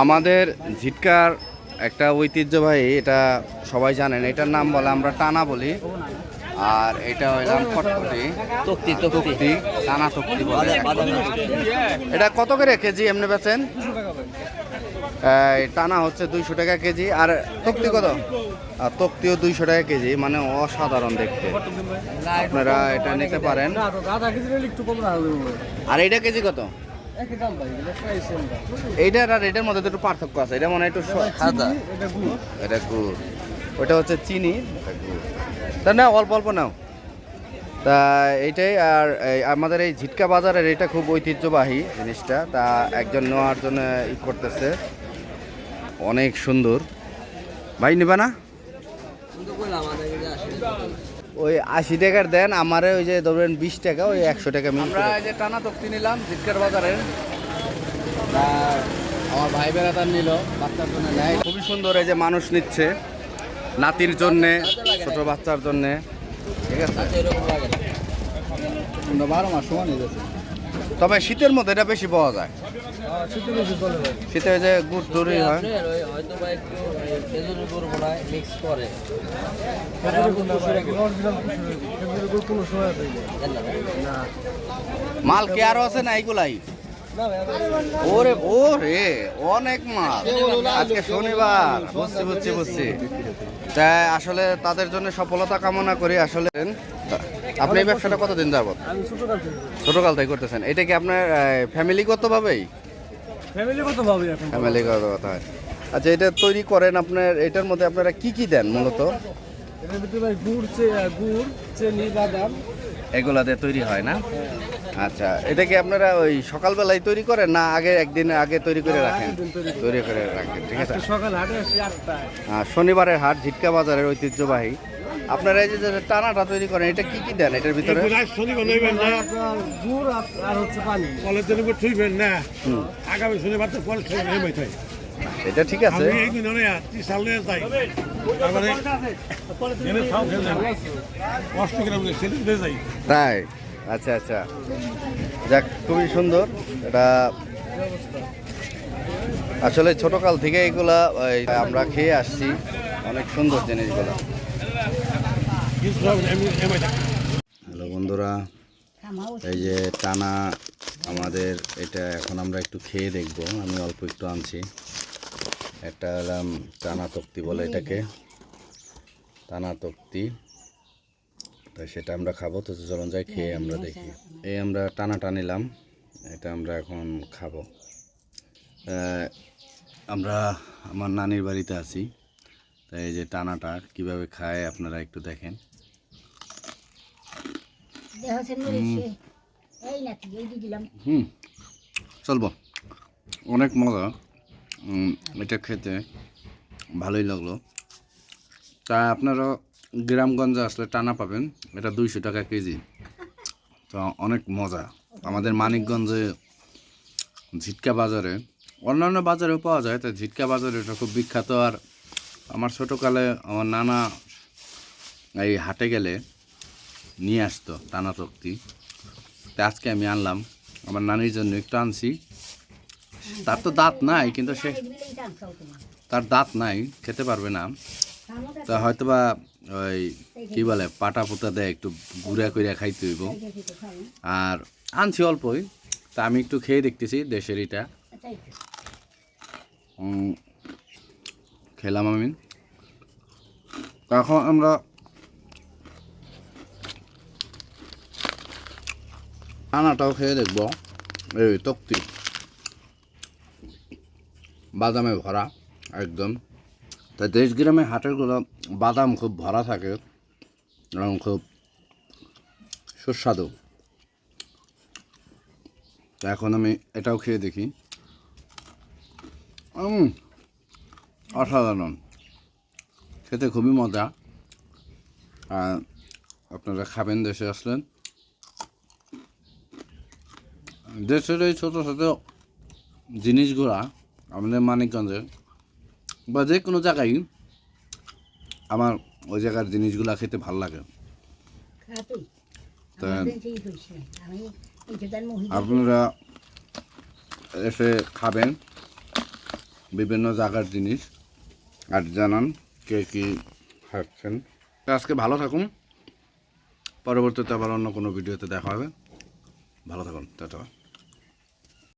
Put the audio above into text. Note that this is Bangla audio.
আমাদের ঝিটকার একটা ঐতিহ্যবাহী এটা সবাই জানেন এটার নাম বলে আমরা টানা বলি। আর এটা হইলাম ফটফটি তক্তি তক্তি। টানা তক্তি বলে। এটা কত করে কেজি এমনি বেচেন? টানা হচ্ছে দুইশো টাকা কেজি। আর তক্তি কত? আর তক্তিও দুইশো টাকা কেজি মানে অসাধারণ দেখতে। আপনারা এটা নিতে পারেন। আর এটা কেজি কত? এইটার আর এটার মধ্যে তো একটু পার্থক্য আছে। এটা মনে হয় একটু সাদা। এটা গুড়। এটা ওটা হচ্ছে চিনি তা না অল্প অল্প নাও। তা এইটাই আর এই আমাদের এই ঝিটকা বাজারের এটা খুব ঐতিহ্যবাহী জিনিসটা। তা একজন নেওয়ার জন্য ই করতেছে। অনেক সুন্দর। ভাই নেবে না? ওই আশি টাকার দেন আমার ওই যে ধরেন বিশ টাকা ওই একশো টাকা আমরা এই যে টানা তক্তি নিলাম ঝিটকার বাজারের। আমার ভাই বেড়া তার নিল বাচ্চার জন্য নেয়। খুবই সুন্দর এই যে মানুষ নিচ্ছে নাতির জন্যে ছোট বাচ্চার জন্যে। ঠিক আছে? বারো মাস সমান তবে শীতের মধ্যে এটা বেশি পাওয়া যায়। শীতে ভাই শীতে যে গুড় দড়ি হয়। আপনার ওই হয়তো বা একটু খেজুরের গুড় বোনায় মিক্স করে। কোনো সময় না। মাল কে আরও আছে না এইগুলাই? ভাই ওরে অনেক মাল আজকে শনিবার। বুঝছি বুঝছি বুঝছি। তাই আসলে তাদের জন্য সফলতা কামনা করি আসলে আপনি এই ব্যবসাটা কতদিন যাবত? কাল ছোটকাল থেকে করতেছেন। এটা কি আপনার ফ্যামিলিগত ভাবেই ফ্যামিলি কত ভাবি এখন ফ্যামিলিগত কথা হয় আচ্ছা এটা তৈরি করেন আপনার এটার মধ্যে আপনারা কি কি দেন মূলত? এটার ভিতরে ভাই গুড় গুড় চিনি বাদাম। এগুলা দিয়ে তৈরি হয় না? আচ্ছা এটা কি আপনারা ওই সকালবেলায় তৈরি করেন না আগে একদিন আগে তৈরি করে রাখেন? তৈরি করে। রাখেন ঠিক আছে। সকাল হাটে আসি আটটায়। আহ, শনিবারের হাট ঝিটকা বাজারের ঐতিহ্যবাহী। আপনারা এই যে যে টানাটা তৈরি করেন এটা কি কি দেন এটার ভিতরে? শনিবার নইবেন না? গুড় আর- আর হচ্ছে পানি। কলেজের উপর থুইবেন না? হুম, আগামী শনিবার তো কলেজ থেকে নেমে থাই এটা ঠিক আছে। আমি সাল নিয়ে যাই। তারপরে কষ্ট করে আমি সেদিন দিয়ে যাই। তাই? আচ্ছা আচ্ছা। যাক, খুবই সুন্দর। এটা আসলে ছোটকাল থেকে এগুলা আমরা খেয়ে আসছি অনেক সুন্দর জিনিসগুলো। হ্যালো বন্ধুরা, এই যে টানা আমাদের এটা এখন আমরা একটু খেয়ে দেখব। আমি অল্প একটু আনছি। একটা টানা তক্তি বলে এটাকে। টানা তক্তি। তো সেটা আমরা খাব তো চলুন যাই খেয়ে আমরা দেখি। এই আমরা টানা টানিলাম এটা আমরা এখন খাব। আমরা আমার নানির বাড়িতে আছি তাই এই যে টানাটা কীভাবে খায় আপনারা একটু দেখেন। হুম। চলবো। অনেক মজা এটা খেতে ভালোই লাগল। তা আপনারা গ্রামগঞ্জে আসলে টানা পাবেন, এটা দুইশো টাকা কেজি। তো অনেক মজা। আমাদের মানিকগঞ্জে ঝিটকা বাজারে, অন্যান্য বাজারেও পাওয়া যায়, তো ঝিটকা বাজারে এটা খুব বিখ্যাত। আর আমার ছোটোকালে আমার নানা এই হাটে গেলে নিয়ে আসতো টানা তক্তি তা আজকে আমি আনলাম, আমার নানির জন্য একটু আনছি। তার তো দাঁত নাই, কিন্তু সে তার দাঁত নাই, খেতে পারবে না। তা হয়তো বা ওই কি বলে পাটা পুতা দেয় একটু গুঁড়া কইরা খাইতে হইব। আর আনছি অল্পই। তা আমি একটু খেয়ে দেখতেছি দেশের এটা। খেলাম আমি। এখন আমরা আনাটাও খেয়ে দেখব। এই তক্তি। বাদামে ভরা, একদম। তা দেশ গ্রামে হাটেরগুলো বাদাম খুব ভরা থাকে, এবং খুব সুস্বাদু। এখন আমি এটাও খেয়ে দেখি। অসাধারণ। খেতে খুবই মজা। আর আপনারা খাবেন দেশে আসলেন দেশের এই ছোটো ছোটো জিনিসগুলা আমাদের মানিকগঞ্জে বা যে কোনো জায়গায় আমার ওই জায়গার জিনিসগুলা খেতে ভালো লাগে। আপনারা এসে খাবেন বিভিন্ন জায়গার জিনিস আর জানান কে কী খাচ্ছেন। তো আজকে ভালো থাকুন। পরবর্তীতে আবার অন্য কোনো ভিডিওতে দেখা হবে। ভালো থাকুন। টাটা।